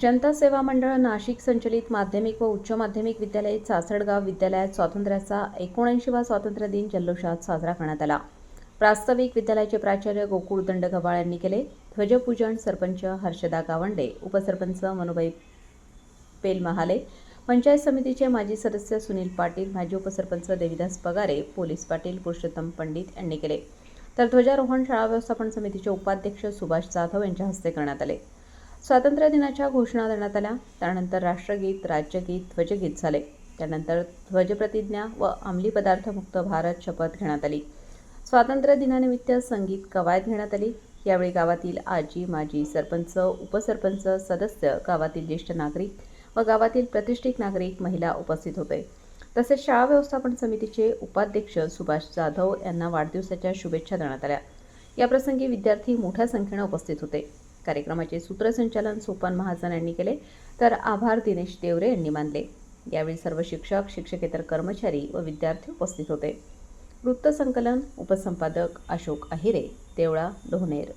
जनता सेवा मंडळ नाशिक संचलित माध्यमिक व उच्च माध्यमिक विद्यालय चासडगाव विद्यालयात स्वातंत्र्याचा एकोणऐंशीवा स्वातंत्र्य दिन जल्लोषात साजरा करण्यात आला. प्रास्ताविक विद्यालयाचे प्राचार्य गोकुळ दंडगव्हाळ यांनी केले. ध्वजपूजन सरपंच हर्षदा गावंडे उपसरपंच मनुबाई पेलमहाले पंचायत समितीचे माजी सदस्य सुनील पाटील माजी उपसरपंच देविदास पगारे पोलीस पाटील पुरुषोत्तम पंडित यांनी केले. तर ध्वजारोहण शाळा व्यवस्थापन समितीचे उपाध्यक्ष सुभाष जाधव यांच्या हस्ते करण्यात आले. स्वातंत्र्य दिनाच्या घोषणा देण्यात आल्या. त्यानंतर राष्ट्रगीत राज्यगीत ध्वजगीत झाले. त्यानंतर ध्वजप्रतिज्ञा व अंमली पदार्थमुक्त भारत शपथ घेण्यात आली. स्वातंत्र्य दिनानिमित्त संगीत कवायत घेण्यात आली. यावेळी गावातील आजी माजी सरपंच उपसरपंच सदस्य गावातील ज्येष्ठ नागरिक व गावातील प्रतिष्ठित नागरिक महिला उपस्थित होते. तसेच शाळा व्यवस्थापन समितीचे उपाध्यक्ष सुभाष जाधव यांना वाढदिवसाच्या शुभेच्छा देण्यात आल्या. याप्रसंगी विद्यार्थी मोठ्या संख्येने उपस्थित होते. कार्यक्रमाचे सूत्रसंचालन सोपान महाजन यांनी केले. तर आभार दिनेश देवरे यांनी मानले. यावेळी सर्व शिक्षक शिक्षकेतर कर्मचारी व विद्यार्थी उपस्थित होते. वृत्तसंकलन उपसंपादक अशोक अहिरे देवळा लोहनेर